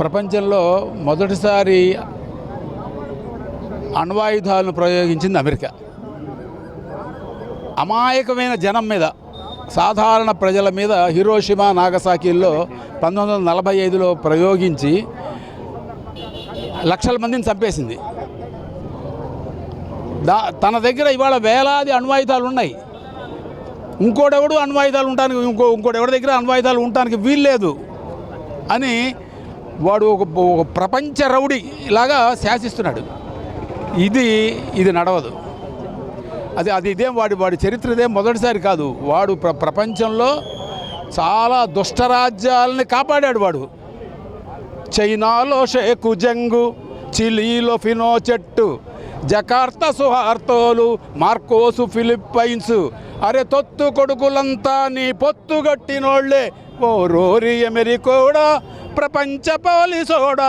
ప్రపంచంలో మొదటిసారి అణ్వాయుధాలను ప్రయోగించింది అమెరికా. అమాయకమైన జనం మీద సాధారణ ప్రజల మీద హిరోషిమా నాగసాకిల్లో పంతొమ్మిది వందల నలభై ఐదులో ప్రయోగించి లక్షల మందిని చంపేసింది. దా తన దగ్గర ఇవాళ వేలాది అణ్వాయుధాలు ఉన్నాయి. ఇంకోటెవడు అణ్వాయుధాలు ఉండడానికి ఇంకో ఇంకోటి ఎవరి దగ్గర అణ్వాయుధాలు ఉండటానికి వీల్లేదు అని వాడు ఒక ప్రపంచ రౌడీ లాగా శాసిస్తున్నాడు. ఇది ఇది నడవదు. అది అది ఇదేం వాడి వాడి చరిత్ర ఇదేం మొదటిసారి కాదు. వాడు ప్ర ప్రపంచంలో చాలా దుష్టరాజ్యాలని కాపాడాడు వాడు. చైనాలో షేకు జంగు చిలీలో ఫినో చెట్టు జకార్తా సుహార్తోలు మార్కోసు ఫిలిప్పైన్స్. అరే తొత్తు కొడుకులంతా నీ పొత్తుగట్టినోళ్ళే ఓ రోరి ఎమెరికోడా ప్రపంచ పోలీసోడా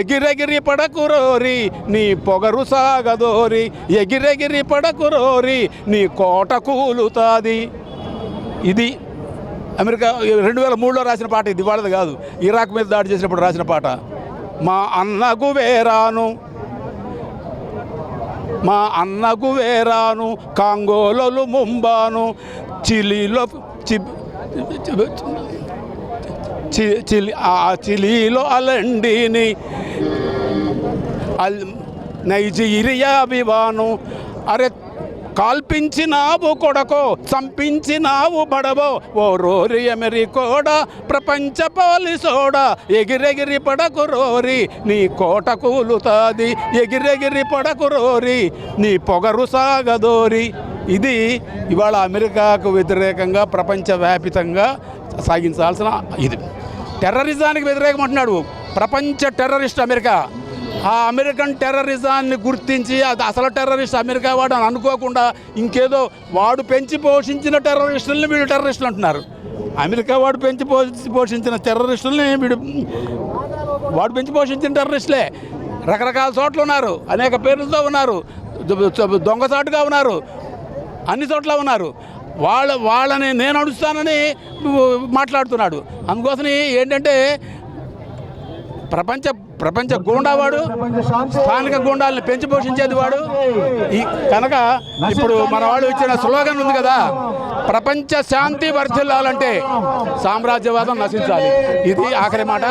ఎగిరెగిరి పడకు రోరి నీ పొగరు సాగదోరి ఎగిరెగిరి పడకు రోరి నీ కోట కూలుతాది. ఇది అమెరికా రెండు వేల మూడులో రాసిన పాట ఇది వాళ్ళది కాదు. ఇరాక్ మీద దాడి చేసినప్పుడు రాసిన పాట. మా అన్నకు వేరాను మా అన్నకు వేరాను కాంగోలలు ముంబాను చిలీలో చి చి- చిలి ఆ చిలీలో అలండిని. అల్ నైజీరియా వివాను అరే కాల్పించినావు కొడకో చంపించినావు బడవో ఓ రోరి అమెరికోడా ప్రపంచ పోలిసోడా. ఎగిరెగిరి పడకు రోరి నీ కోట కూలుతాది. ఎగిరెగిరి పడకు రోరి నీ పొగరు సాగదోరి. ఇది ఇవాళ అమెరికాకు వ్యతిరేకంగా ప్రపంచవ్యాపితంగా సాగించాల్సిన ఇది. టెర్రరిజానికి వ్యతిరేకం అంటున్నాడు ప్రపంచ టెర్రరిస్ట్ అమెరికా. ఆ అమెరికన్ టెర్రరిజాన్ని గుర్తించి అది అసలు టెర్రరిస్ట్ అమెరికా వాడు అని అనుకోకుండా ఇంకేదో వాడు పెంచి పోషించిన టెర్రరిస్టుల్ని వీడు టెర్రరిస్టులు అంటున్నారు. అమెరికా వాడు పెంచి పోషించి పోషించిన టెర్రరిస్టుల్ని వీడు వాడు పెంచి పోషించిన టెర్రరిస్టులే. రకరకాల చోట్ల ఉన్నారు. అనేక పేర్లతో ఉన్నారు. దొంగచాటుగా ఉన్నారు. అన్ని చోట్ల ఉన్నారు. వాళ్ళ వాళ్ళని నేను నడుస్తానని మాట్లాడుతున్నాడు. అందుకోసమే ఏంటంటే ప్రపంచ ప్రపంచ గూండావాడు స్థానిక గూండాలను పెంచి పోషించేది వాడు. ఈ కనుక ఇప్పుడు మన వాళ్ళు ఇచ్చిన స్లోగన్ ఉంది కదా ప్రపంచ శాంతి వర్ధిల్లాలంటే సామ్రాజ్యవాదం నశించాలి. ఇది ఆఖరి మాట.